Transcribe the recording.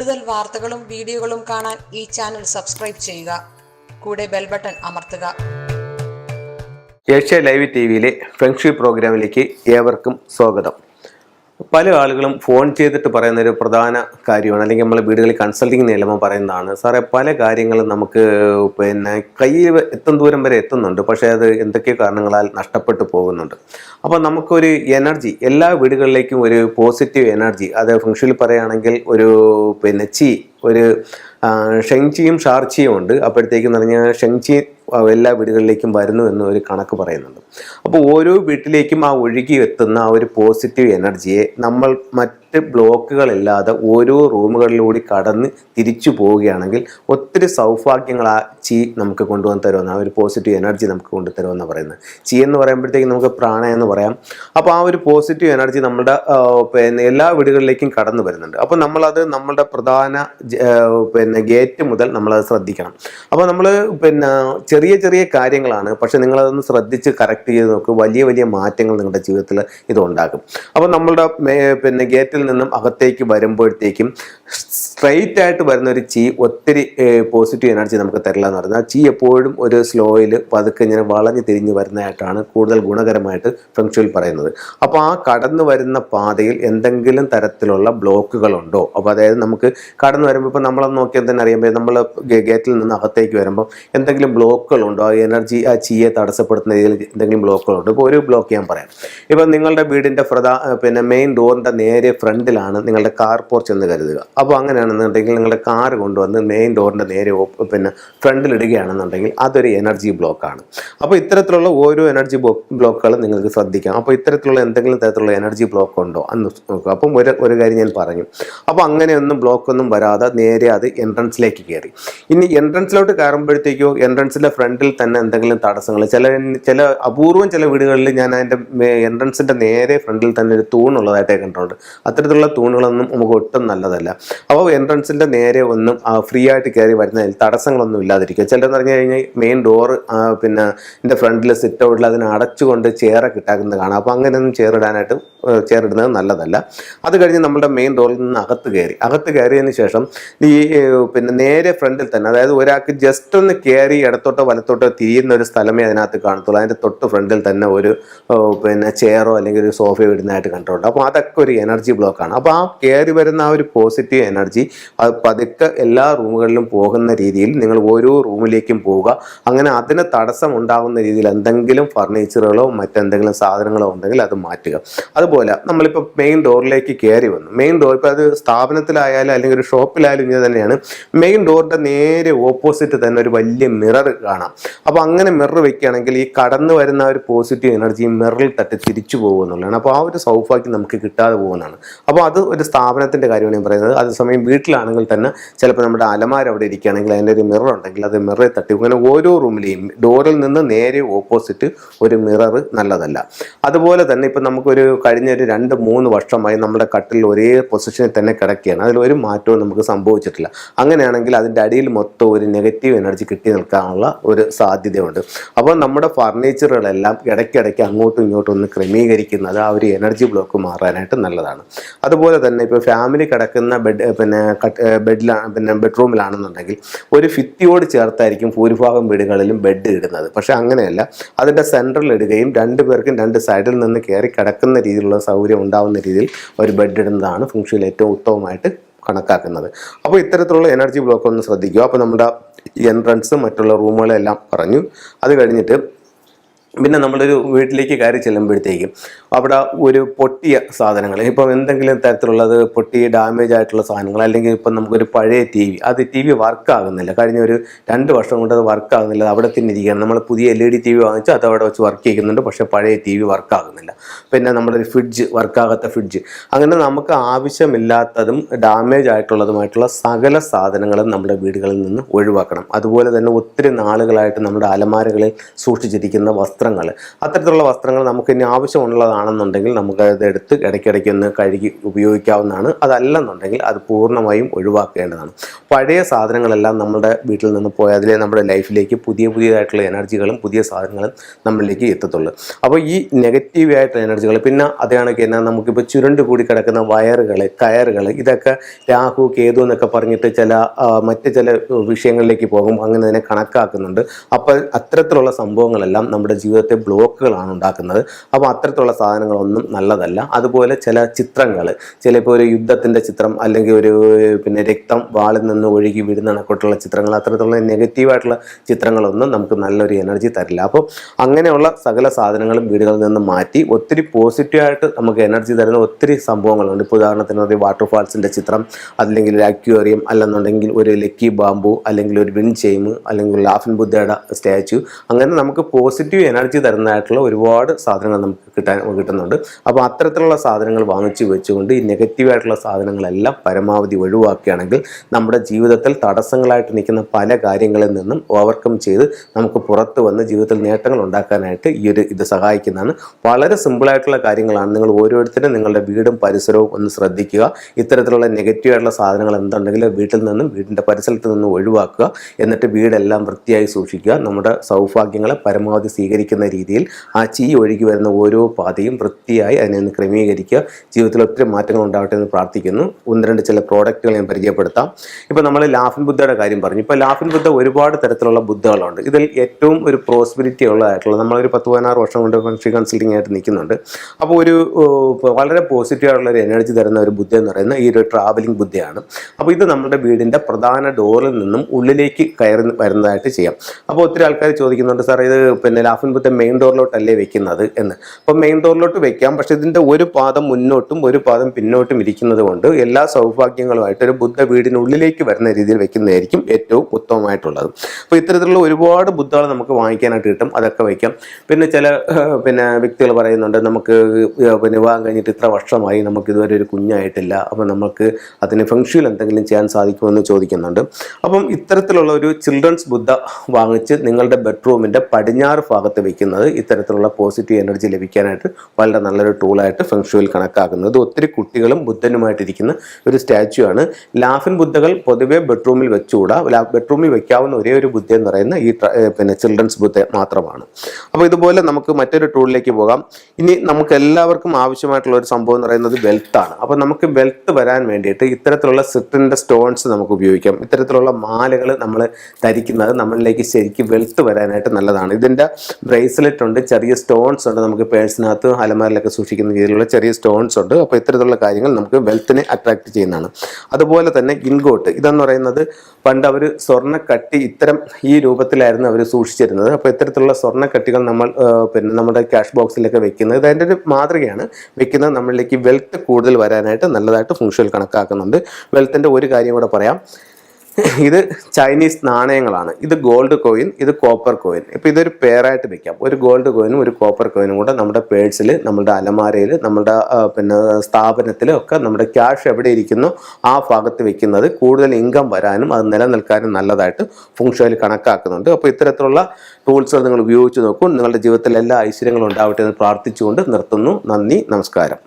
കൂടുതൽ വാർത്തകളും വീഡിയോകളും കാണാൻ ഈ ചാനൽ സബ്സ്ക്രൈബ് ചെയ്യുക. കൂടെ ബെൽ ബട്ടൺ അമർത്തുക. ഏഷ്യ ലൈവ് ടി വിയിലെ ഫ്രണ്ട്ഷിപ്പ് പ്രോഗ്രാമിലേക്ക് ഏവർക്കും സ്വാഗതം. പല ആളുകളും ഫോൺ ചെയ്തിട്ട് പറയുന്ന ഒരു പ്രധാന കാര്യമാണ്. അല്ലെങ്കിൽ നമ്മൾ വീടുകളിൽ കൺസൾട്ടിങ് നിലമ പറയുന്നതാണ്. സാറേ പല കാര്യങ്ങളും നമുക്ക് പിന്നെ കയ്യിൽ എത്തും ദൂരം വരെ എത്തുന്നുണ്ട്. പക്ഷേ അത് എന്തൊക്കെ കാരണങ്ങളാൽ നഷ്ടപ്പെട്ടു പോകുന്നുണ്ട്. അപ്പോൾ നമുക്കൊരു എനർജി എല്ലാ വീടുകളിലേക്കും ഒരു പോസിറ്റീവ് എനർജി. അത് ഫംഗ്ഷനിൽ പറയുകയാണെങ്കിൽ ഒരു പിന്നെ ചി ഒരു ഷെങ്ചിയും ഷാർച്ചിയും ഉണ്ട്. അപ്പോഴത്തേക്കും പറഞ്ഞാൽ ഷെങ്ചി എല്ലാ വീടുകളിലേക്കും വരുന്നു എന്ന് ഒരു കണക്ക് പറയുന്നുണ്ട്. അപ്പോൾ ഓരോ വീട്ടിലേക്കും ആ ഒഴുകി എത്തുന്ന ആ ഒരു പോസിറ്റീവ് എനർജിയെ നമ്മൾ മറ്റ് ബ്ലോക്കുകളില്ലാതെ ഓരോ റൂമുകളിലൂടെ കടന്ന് തിരിച്ചു പോവുകയാണെങ്കിൽ ഒത്തിരി സൗഭാഗ്യങ്ങൾ ആ ചി നമുക്ക് കൊണ്ടുവന്ന് തരുമെന്ന് ആ ഒരു പോസിറ്റീവ് എനർജി നമുക്ക് കൊണ്ടുതരുമെന്ന് പറയുന്നത്. ചി എന്ന് പറയുമ്പോഴത്തേക്കും നമുക്ക് പ്രാണ എന്ന് പറയാം. അപ്പോൾ ആ ഒരു പോസിറ്റീവ് എനർജി നമ്മുടെ പിന്നെ എല്ലാ വീടുകളിലേക്കും കടന്നു വരുന്നുണ്ട്. അപ്പോൾ നമ്മളത് നമ്മളുടെ പ്രധാന പിന്നെ ഗേറ്റ് മുതൽ നമ്മളത് ശ്രദ്ധിക്കണം. അപ്പോൾ നമ്മൾ പിന്നെ ചെറിയ ചെറിയ കാര്യങ്ങളാണ് പക്ഷെ നിങ്ങളതൊന്ന് ശ്രദ്ധിച്ച് കറക്റ്റ് ചെയ്ത് നോക്കുക വലിയ വലിയ മാറ്റങ്ങൾ നിങ്ങളുടെ ജീവിതത്തിൽ ഇത് ഉണ്ടാക്കും അപ്പോൾ നമ്മളുടെ പിന്നെ ഗേറ്റിൽ നിന്നും അകത്തേക്ക് വരുമ്പോഴത്തേക്കും സ്ട്രെയിറ്റ് ആയിട്ട് വരുന്ന ഒരു ചീ ഒത്തിരി പോസിറ്റീവ് എനർജി നമുക്ക് തരില്ല എന്ന് പറഞ്ഞാൽ ചീ എപ്പോഴും ഒരു സ്ലോയിൽ പതുക്കെ ഇങ്ങനെ വളഞ്ഞ് തിരിഞ്ഞ് വരുന്നതായിട്ടാണ് കൂടുതൽ ഗുണകരമായിട്ട് ഫെങ്ഷുവിൽ പറയുന്നത്. അപ്പോൾ ആ കടന്നു വരുന്ന പാതയിൽ എന്തെങ്കിലും തരത്തിലുള്ള ബ്ലോക്കുകളുണ്ടോ? അപ്പോൾ അതായത് നമുക്ക് കടന്നു വരുമ്പോൾ ഇപ്പോൾ നമ്മളെ നോക്കിയാൽ തന്നെ അറിയുമ്പോൾ നമ്മൾ ഗേറ്റിൽ നിന്ന് അകത്തേക്ക് വരുമ്പോൾ എന്തെങ്കിലും ബ്ലോക്കുകളുണ്ടോ? ആ എനർജി ആ ചീയെ തടസ്സപ്പെടുത്തുന്ന രീതിയിൽ എന്തെങ്കിലും ബ്ലോക്കുകളുണ്ടോ? ഇപ്പോൾ ഒരു ബ്ലോക്ക് ഞാൻ പറയാം. ഇപ്പം നിങ്ങളുടെ വീടിന്റെ പ്രധാ പിന്നെ മെയിൻ ഡോറിന്റെ നേരെ ഫ്രണ്ടിലാണ് നിങ്ങളുടെ കാർ പോർച്ച് എന്ന് കരുതുക. അപ്പോൾ അങ്ങനെയാണെന്നുണ്ടെങ്കിൽ നിങ്ങളുടെ കാർ കൊണ്ടുവന്ന് മെയിൻ ഡോറിന്റെ നേരെ പിന്നെ ഫ്രണ്ടിലിടുകയാണെന്നുണ്ടെങ്കിൽ അതൊരു എനർജി ബ്ലോക്കാണ് അപ്പോൾ ഇത്തരത്തിലുള്ള ഓരോ എനർജി ബ്ലോക്കുകളും നിങ്ങൾക്ക് ശ്രദ്ധിക്കാം. അപ്പോൾ ഇത്തരത്തിലുള്ള എന്തെങ്കിലും തരത്തിലുള്ള എനർജി ബ്ലോക്ക് ഉണ്ടോ? എന്ന് നോക്കുക. അപ്പം ഒരു ഒരു കാര്യം ഞാൻ പറഞ്ഞു. അപ്പോൾ അങ്ങനെയൊന്നും ബ്ലോക്കൊന്നും വരാതെ നേരെ അത് എൻട്രൻസിലേക്ക് കയറി. ഇനി എൻട്രൻസിലോട്ട് കയറുമ്പോഴത്തേക്കോ എൻട്രൻസിന്റെ ഫ്രണ്ടിൽ തന്നെ എന്തെങ്കിലും തടസ്സങ്ങൾ ചില ചില അപൂർവം ചില വീടുകളിൽ ഞാൻ അതിന്റെ എൻട്രൻസിന്റെ നേരെ ഫ്രണ്ടിൽ തന്നെ ഒരു തൂണുള്ളതായിട്ടേ കണ്ടിട്ടുണ്ട്. അത്തരത്തിലുള്ള തൂണുകളൊന്നും നമുക്ക് ഒട്ടും നല്ലതല്ല. അപ്പോൾ എൻട്രൻസിന്റെ നേരെ ഒന്നും ഫ്രീ ആയിട്ട് കയറി വരുന്നതിൽ തടസ്സങ്ങളൊന്നും ഇല്ലാതിരിക്കുക. ചിലരെന്ന് പറഞ്ഞു കഴിഞ്ഞാൽ മെയിൻ ഡോർ പിന്നെ എന്റെ ഫ്രണ്ടിൽ സിറ്റ് ഔട്ടിൽ അതിനെ അടച്ചുകൊണ്ട് ചെയറൊക്കെ ഇട്ടാക്കുന്നത് കാണാം. അപ്പോൾ അങ്ങനെയൊന്നും ചെയർ ഇടാനായിട്ട് ചെയർ ഇടുന്നത് നല്ലതല്ല. അത് കഴിഞ്ഞ് നമ്മുടെ മെയിൻ ഡോറിൽ നിന്ന് അകത്ത് കയറി. അകത്ത് കയറിയതിന് ശേഷം ഈ പിന്നെ നേരെ ഫ്രണ്ടിൽ തന്നെ അതായത് ഒരാൾക്ക് ജസ്റ്റ് ഒന്ന് കയറി ഇടത്തോട്ടോ വലത്തോട്ടോ തിരിയുന്ന ഒരു സ്ഥലമേ അതിനകത്ത് കാണത്തുള്ളൂ. അതിന്റെ തൊട്ട് ഫ്രണ്ടിൽ തന്നെ ഒരു പിന്നെ ചെയറോ അല്ലെങ്കിൽ ഒരു സോഫയോ ഇടുന്നതായിട്ട് കണ്ടിട്ടുണ്ട്. അപ്പോൾ അതൊക്കെ ഒരു എനർജി ബ്ലോക്കാണ് അപ്പോൾ ആ കയറി വരുന്ന ആ ഒരു പോസിറ്റീവ് എനർജി അത് പതുക്കെ എല്ലാ റൂമുകളിലും പോകുന്ന രീതിയിൽ നിങ്ങൾ ഓരോ റൂമിലേക്കും പോവുക. അങ്ങനെ അതിന് തടസ്സം ഉണ്ടാകുന്ന രീതിയിൽ എന്തെങ്കിലും ഫർണിച്ചറുകളോ മറ്റെന്തെങ്കിലും സാധനങ്ങളോ ഉണ്ടെങ്കിൽ അത് മാറ്റുക. അതുപോലെ നമ്മളിപ്പോൾ മെയിൻ ഡോറിലേക്ക് കയറി വന്നു. മെയിൻ ഡോർ ഇപ്പോൾ അത് സ്ഥാപനത്തിലായാലും അല്ലെങ്കിൽ ഒരു ഷോപ്പിലായാലും ഇങ്ങനെ തന്നെയാണ്. മെയിൻ ഡോറിന്റെ നേരെ ഓപ്പോസിറ്റ് തന്നെ ഒരു വലിയ മിറർ കാണാം. അപ്പോൾ അങ്ങനെ മിറർ വെക്കുകയാണെങ്കിൽ ഈ കടന്നു വരുന്ന ഒരു പോസിറ്റീവ് എനർജി മിററിൽ തട്ടി തിരിച്ചു പോകുമെന്നുള്ളതാണ് അപ്പോൾ ആ ഒരു സൗഭാഗ്യം നമുക്ക് കിട്ടാതെ പോകുന്നതാണ്. അപ്പോൾ അത് ഒരു സ്ഥാപനത്തിന്റെ കാര്യമാണ് ഞാൻ പറയുന്നത്. അതേസമയം വീട്ടിലാണെങ്കിൽ തന്നെ ചിലപ്പോൾ നമ്മുടെ അലമാര അവിടെ ഇരിക്കുകയാണെങ്കിൽ അതിന്റെ ഒരു മിറർ ഉണ്ടെങ്കിൽ അത് മിററിൽ തട്ടി അങ്ങനെ ഓരോ റൂമിലെയും ഡോറിൽ നിന്ന് നേരെ ഓപ്പോസിറ്റ് ഒരു മിറർ നല്ലതല്ല. അതുപോലെ തന്നെ ഇപ്പം നമുക്കൊരു കഴിഞ്ഞ ഒരു രണ്ട് മൂന്ന് വർഷമായി നമ്മുടെ കട്ടിൽ ഒരേ പൊസിഷനിൽ തന്നെ കിടക്കുകയാണ്. അതിൽ ഒരു മാറ്റവും നമുക്ക് സംഭവിച്ചിട്ടില്ല. അങ്ങനെയാണെങ്കിൽ അതിന്റെ അടിയിൽ മൊത്തം ഒരു നെഗറ്റീവ് എനർജി കിട്ടി നിൽക്കാനുള്ള ഒരു സാധ്യതയുണ്ട്. അപ്പോൾ നമ്മുടെ ഫർണിച്ചറുകളെല്ലാം ഇടയ്ക്കിടയ്ക്ക് അങ്ങോട്ടും ഇങ്ങോട്ടും ഒന്ന് ക്രമീകരിക്കുന്നത് ആ ഒരു എനർജി ബ്ലോക്ക് മാറാനായിട്ട് നല്ലതാണ്. അതുപോലെ തന്നെ ഇപ്പോൾ ഫാമിലി കിടക്കുന്ന ബെഡ് പിന്നെ ബെഡിലാണ് പിന്നെ ബെഡ്റൂമിലാണെന്നുണ്ടെങ്കിൽ ഒരു ഫിത്തിയോട് ചേർത്തായിരിക്കും ഭൂരിഭാഗം വീടുകളിലും ബെഡ് ഇടുന്നത്. പക്ഷേ അങ്ങനെയല്ല. അതിന്റെ സെന്ററിൽ ഇടുകയും രണ്ട് പേർക്കും രണ്ട് സൈഡിൽ നിന്ന് കയറി കിടക്കുന്ന രീതിയിലുള്ള സൗകര്യം ഉണ്ടാവുന്ന രീതിയിൽ ഒരു ബെഡ് ഇടുന്നതാണ് ഫംഗ്ഷനിൽ ഏറ്റവും ഉത്തമമായിട്ട് കണക്കാക്കുന്നത്. അപ്പോൾ ഇത്തരത്തിലുള്ള എനർജി ബ്ലോക്ക് ഒന്ന് ശ്രദ്ധിക്കുക. അപ്പോൾ നമ്മുടെ എൻട്രൻസ് മറ്റുള്ള റൂമുകളെല്ലാം പറഞ്ഞു. അത് കഴിഞ്ഞിട്ട് പിന്നെ നമ്മളൊരു വീട്ടിലേക്ക് കയറി ചെല്ലുമ്പോഴത്തേക്കും അവിടെ ഒരു പൊട്ടിയ സാധനങ്ങൾ ഇപ്പം എന്തെങ്കിലും തരത്തിലുള്ളത് പൊട്ടിയ ഡാമേജ് ആയിട്ടുള്ള സാധനങ്ങൾ അല്ലെങ്കിൽ ഇപ്പം നമുക്കൊരു പഴയ ടി വി അത് ടി വി വർക്കാകുന്നില്ല കഴിഞ്ഞ ഒരു രണ്ട് വർഷം കൊണ്ട് അത് വർക്കാകുന്നില്ല അവിടെ തന്നെ ഇരിക്കുകയാണ്. നമ്മൾ പുതിയ L E D T V വാങ്ങിച്ചു അത് അവിടെ വെച്ച് വർക്ക് ചെയ്യുന്നുണ്ട്. പക്ഷേ പഴയ ടി വി വർക്കാകുന്നില്ല പിന്നെ നമ്മുടെ ഒരു ഫ്രിഡ്ജ് വർക്കാകാത്ത ഫ്രിഡ്ജ് അങ്ങനെ നമുക്ക് ആവശ്യമില്ലാത്തതും ഡാമേജ് ആയിട്ടുള്ളതുമായിട്ടുള്ള സകല സാധനങ്ങളും നമ്മുടെ വീടുകളിൽ നിന്ന് ഒഴിവാക്കണം. അതുപോലെ തന്നെ ഒത്തിരി നാളുകളായിട്ട് നമ്മുടെ അലമാരകളിൽ സൂക്ഷിച്ചിരിക്കുന്ന വസ്ത്ര വസ്ത്രങ്ങൾ. അത്തരത്തിലുള്ള വസ്ത്രങ്ങൾ നമുക്ക് ഇനി ആവശ്യമുള്ളതാണെന്നുണ്ടെങ്കിൽ നമുക്ക് അത് എടുത്ത് ഇടയ്ക്കിടയ്ക്ക് ഒന്ന് കഴുകി ഉപയോഗിക്കാവുന്നതാണ്. അതല്ലെന്നുണ്ടെങ്കിൽ അത് പൂർണമായും ഒഴിവാക്കേണ്ടതാണ്. പഴയ സാധനങ്ങളെല്ലാം നമ്മുടെ വീട്ടിൽ നിന്ന് പോയി അതിലെ നമ്മുടെ ലൈഫിലേക്ക് പുതിയ പുതിയതായിട്ടുള്ള എനർജികളും പുതിയ സാധനങ്ങളും നമ്മളിലേക്ക് എത്തത്തുള്ളൂ. അപ്പോൾ ഈ നെഗറ്റീവായിട്ടുള്ള എനർജികൾ പിന്നെ അതേ കണക്ക് തന്നെ നമുക്കിപ്പോൾ ചുരുണ്ട് കൂടി കിടക്കുന്ന വയറുകൾ കയറുകൾ ഇതൊക്കെ രാഹു കേതു എന്നൊക്കെ പറഞ്ഞിട്ട് ചില മറ്റ് ചില വിഷയങ്ങളിലേക്ക് പോകും. അങ്ങനെ തന്നെ കണക്കാക്കുന്നുണ്ട്. അപ്പോൾ അത്തരത്തിലുള്ള സംഭവങ്ങളെല്ലാം നമ്മുടെ ജീവിതത്തെ ബ്ലോക്കുകളാണ് ഉണ്ടാക്കുന്നത്. അപ്പോൾ അത്തരത്തിലുള്ള സാധനങ്ങളൊന്നും നല്ലതല്ല. അതുപോലെ ചില ചിത്രങ്ങൾ ചിലപ്പോൾ ഒരു യുദ്ധത്തിന്റെ ചിത്രം അല്ലെങ്കിൽ ഒരു പിന്നെ രക്തം വാളിൽ നിന്ന് ഒഴുകി വീഴുന്ന കണക്കോട്ടുള്ള ചിത്രങ്ങൾ അത്തരത്തിലുള്ള നെഗറ്റീവായിട്ടുള്ള ചിത്രങ്ങളൊന്നും നമുക്ക് നല്ലൊരു എനർജി തരില്ല. അപ്പോൾ അങ്ങനെയുള്ള സകല സാധനങ്ങളും വീടുകളിൽ നിന്ന് മാറ്റി ഒത്തിരി പോസിറ്റീവായിട്ട് നമുക്ക് എനർജി തരുന്ന ഒത്തിരി സംഭവങ്ങളുണ്ട്. ഇപ്പോൾ ഉദാഹരണത്തിന് ഒരു വാട്ടർഫാൾസിന്റെ ചിത്രം അല്ലെങ്കിൽ ഒരു അക്വേറിയം അല്ലെന്നുണ്ടെങ്കിൽ ഒരു ലക്കി ബാമ്പു അല്ലെങ്കിൽ ഒരു വിൻ ചെയിം അല്ലെങ്കിൽ ലാഫിൻ ബുദ്ധയുടെ സ്റ്റാച്ചു. അങ്ങനെ നമുക്ക് പോസിറ്റീവ് എനർജി തരുന്നതായിട്ടുള്ള ഒരുപാട് സാധനങ്ങൾ നമുക്ക് കിട്ടാൻ കിട്ടുന്നുണ്ട്. അപ്പോൾ അത്തരത്തിലുള്ള സാധനങ്ങൾ വാങ്ങിച്ചു വെച്ചുകൊണ്ട് ഈ നെഗറ്റീവായിട്ടുള്ള സാധനങ്ങളെല്ലാം പരമാവധി ഒഴിവാക്കുകയാണെങ്കിൽ നമ്മുടെ ജീവിതത്തിൽ തടസ്സങ്ങളായിട്ട് നിൽക്കുന്ന പല കാര്യങ്ങളിൽ നിന്നും ഓവർകം ചെയ്ത് നമുക്ക് പുറത്ത് വന്ന് ജീവിതത്തിൽ നേട്ടങ്ങൾ ഉണ്ടാക്കാനായിട്ട് ഈ ഒരു ഇത് സഹായിക്കുന്നതാണ്. വളരെ സിമ്പിളായിട്ടുള്ള കാര്യങ്ങളാണ്. നിങ്ങൾ ഓരോരുത്തരും നിങ്ങളുടെ വീടും പരിസരവും ഒന്ന് ശ്രദ്ധിക്കുക. ഇത്തരത്തിലുള്ള നെഗറ്റീവായിട്ടുള്ള സാധനങ്ങൾ എന്തുണ്ടെങ്കിൽ വീട്ടിൽ നിന്നും വീടിന്റെ പരിസരത്ത് നിന്നും ഒഴിവാക്കുക. എന്നിട്ട് വീടെല്ലാം വൃത്തിയായി സൂക്ഷിക്കുക. നമ്മുടെ സൗഭാഗ്യങ്ങളെ പരമാവധി സ്വീകരിക്കുന്ന രീതിയിൽ ആ ചീ ഒഴുകി വരുന്ന ഓരോ പാതയും വൃത്തിയായി അതിനെ ഒന്ന് ക്രമീകരിക്കുക. ജീവിതത്തിൽ ഒത്തിരി മാറ്റങ്ങൾ ഉണ്ടാവട്ടെ എന്ന് പ്രാർത്ഥിക്കുന്നു. ഒന്ന് രണ്ട് ചില പ്രോഡക്റ്റുകൾ ഞാൻ പരിചയപ്പെടുത്താം. ഇപ്പോൾ നമ്മൾ ലാഫിൻ ബുദ്ധയുടെ കാര്യം പറഞ്ഞു. ഇപ്പോൾ ലാഫിൻ ബുദ്ധ ഒരുപാട് തരത്തിലുള്ള ബുദ്ധകളുണ്ട്. ഇതിൽ ഏറ്റവും ഒരു പ്രോസ്പിരിറ്റി ഉള്ളതായിട്ടുള്ള നമ്മളൊരു പത്ത് പതിനാറ് വർഷം കൊണ്ട് ഫ്രീ കൺസൾട്ടിംഗ് ആയിട്ട് നിൽക്കുന്നുണ്ട്. അപ്പോൾ ഒരു വളരെ പോസിറ്റീവ് ആയിട്ടുള്ള ഒരു എനർജി തരുന്ന ഒരു ബുദ്ധ എന്ന് പറയുന്ന ഈ ഒരു ട്രാവലിംഗ് ബുദ്ധയാണ്. അപ്പോൾ ഇത് നമ്മുടെ വീടിന്റെ പ്രധാന ഡോറിൽ നിന്നും ഉള്ളിലേക്ക് കയറി വരുന്നതായിട്ട് ചെയ്യാം. അപ്പോൾ ഒത്തിരി ആൾക്കാർ ചോദിക്കുന്നുണ്ട് സാർ ഇത് പിന്നെ ലാഫിൻ ബുദ്ധ മെയിൻ ഡോറിലോട്ടല്ലേ വെക്കുന്നത് എന്ന്. അപ്പം മെയിൻ ഡോറിലോട്ട് വെക്കാം. പക്ഷെ ഇതിന്റെ ഒരു പാദം മുന്നോട്ടും ഒരു പാദം പിന്നോട്ടും ഇരിക്കുന്നത് കൊണ്ട് എല്ലാ സൗഭാഗ്യങ്ങളുമായിട്ട് ഒരു ബുദ്ധ വീടിനുള്ളിലേക്ക് വരുന്ന രീതിയിൽ വെക്കുന്നതായിരിക്കും ഏറ്റവും ഉത്തമമായിട്ടുള്ളത്. അപ്പോൾ ഇത്തരത്തിലുള്ള ഒരുപാട് ബുദ്ധകൾ നമുക്ക് വാങ്ങിക്കാനായിട്ട് കിട്ടും. അതൊക്കെ വയ്ക്കാം പിന്നെ ചില പിന്നെ വ്യക്തികൾ പറയുന്നുണ്ട് നമുക്ക് പിന്നെ വിവാഹം കഴിഞ്ഞിട്ട് ഇത്ര വർഷമായി നമുക്ക് ഇതുവരെ ഒരു കുഞ്ഞായിട്ടില്ല. അപ്പോൾ നമുക്ക് അതിന് ഫംഗ്ഷനിൽ എന്തെങ്കിലും ചെയ്യാൻ സാധിക്കുമെന്ന് ചോദിക്കുന്നുണ്ട്. അപ്പം ഇത്തരത്തിലുള്ള ഒരു ചിൽഡ്രൻസ് ബുദ്ധ വാങ്ങിച്ച് നിങ്ങളുടെ ബെഡ്റൂമിന്റെ പടിഞ്ഞാറ് ഭാഗത്ത് വെക്കുന്നത് ഇത്തരത്തിലുള്ള പോസിറ്റീവ് എനർജി ലഭിക്കാനായിട്ട് വളരെ നല്ലൊരു ടൂളായിട്ട് ഫെങ്ഷുവിൽ കണക്കാക്കുന്നത്. ഒത്തിരി കുട്ടികളും ബുദ്ധനുമായിട്ടിരിക്കുന്ന ഒരു സ്റ്റാച്ചു ആണ്. ലാഫിൻ ബുദ്ധകൾ പൊതുവെ ബെഡ്റൂമിൽ വെച്ചുകൂടാ. ബെഡ്റൂമിൽ വെക്കാവുന്ന ഒരേ ഒരു ബുദ്ധ എന്ന് പറയുന്ന ഈ പിന്നെ ചിൽഡ്രൻസ് ബുദ്ധ മാത്രമാണ്. അപ്പോൾ ഇതുപോലെ നമുക്ക് മറ്റൊരു ടൂളിലേക്ക് പോകാം. ഇനി നമുക്ക് എല്ലാവർക്കും ആവശ്യമായിട്ടുള്ള ഒരു സംഭവം എന്ന് പറയുന്നത് വെൽത്താണ് അപ്പോൾ നമുക്ക് വെൽത്ത് വരാൻ വേണ്ടിയിട്ട് ഇത്തരത്തിലുള്ള സിട്ടിന്റെ സ്റ്റോൺസ് നമുക്ക് ഉപയോഗിക്കാം. ഇത്തരത്തിലുള്ള മാലകൾ നമ്മൾ ധരിക്കുന്നത് നമ്മളിലേക്ക് ശരിക്കും വെൽത്ത് വരാനായിട്ട് നല്ലതാണ്. ഇതിന്റെ ബ്രേസ്ലെറ്റ് ഉണ്ട് ചെറിയ സ്റ്റോൺസ് ഉണ്ട് നമുക്ക് പേഴ്സിനകത്ത് അലമാരിലൊക്കെ സൂക്ഷിക്കുന്ന രീതിയിലുള്ള ചെറിയ സ്റ്റോൺസ് ഉണ്ട്. അപ്പോൾ ഇത്തരത്തിലുള്ള കാര്യങ്ങൾ നമുക്ക് വെൽത്തിനെ അട്രാക്ട് ചെയ്യുന്നതാണ്. അതുപോലെ തന്നെ ഇൻഗോട്ട് ഇതെന്ന് പറയുന്നത് പണ്ട് അവർ സ്വർണക്കട്ടി ഇത്തരം ഈ രൂപത്തിലായിരുന്നു അവർ സൂക്ഷിച്ചിരുന്നത്. അപ്പോൾ ഇത്തരത്തിലുള്ള സ്വർണക്കട്ടികൾ നമ്മൾ പിന്നെ നമ്മുടെ ക്യാഷ് ബോക്സിലൊക്കെ വെക്കുന്നത് ഇത് അതിന്റെ ഒരു മാതൃകയാണ് വെക്കുന്നത് നമ്മളിലേക്ക് വെൽത്ത് കൂടുതൽ വരാനായിട്ട് നല്ലതായിട്ട് ഫംഗ്ഷനിൽ കണക്കാക്കുന്നുണ്ട്. വെൽത്തിന്റെ ഒരു കാര്യം കൂടെ പറയാം. ഇത് ചൈനീസ് നാണയങ്ങളാണ്. ഇത് ഗോൾഡ് കോയിൻ ഇത് കോപ്പർ കോയിൻ ഇപ്പോൾ ഇതൊരു പെയറായിട്ട് വെക്കാം. ഒരു ഗോൾഡ് കോയിനും ഒരു കോപ്പർ കോയിനും കൂടെ നമ്മുടെ പേഴ്സിൽ നമ്മുടെ അലമാരയിൽ നമ്മുടെ പിന്നെ സ്ഥാപനത്തിലൊക്കെ നമ്മുടെ ക്യാഷ് എവിടെ ഇരിക്കുന്നു ആ ഭാഗത്ത് വെക്കുന്നത് കൂടുതൽ ഇൻകം വരാനും അത് നിലനിൽക്കാനും നല്ലതായിട്ട് ഫുങ്ഷോയിൽ കണക്കാക്കുന്നുണ്ട്. അപ്പോൾ ഇത്തരത്തിലുള്ള ടൂൾസുകൾ നിങ്ങൾ ഉപയോഗിച്ച് നോക്കും. നിങ്ങളുടെ ജീവിതത്തിൽ എല്ലാ ഐശ്വര്യങ്ങളും ഉണ്ടാവട്ടെ എന്ന് പ്രാർത്ഥിച്ചുകൊണ്ട് നിർത്തുന്നു. നന്ദി നമസ്കാരം.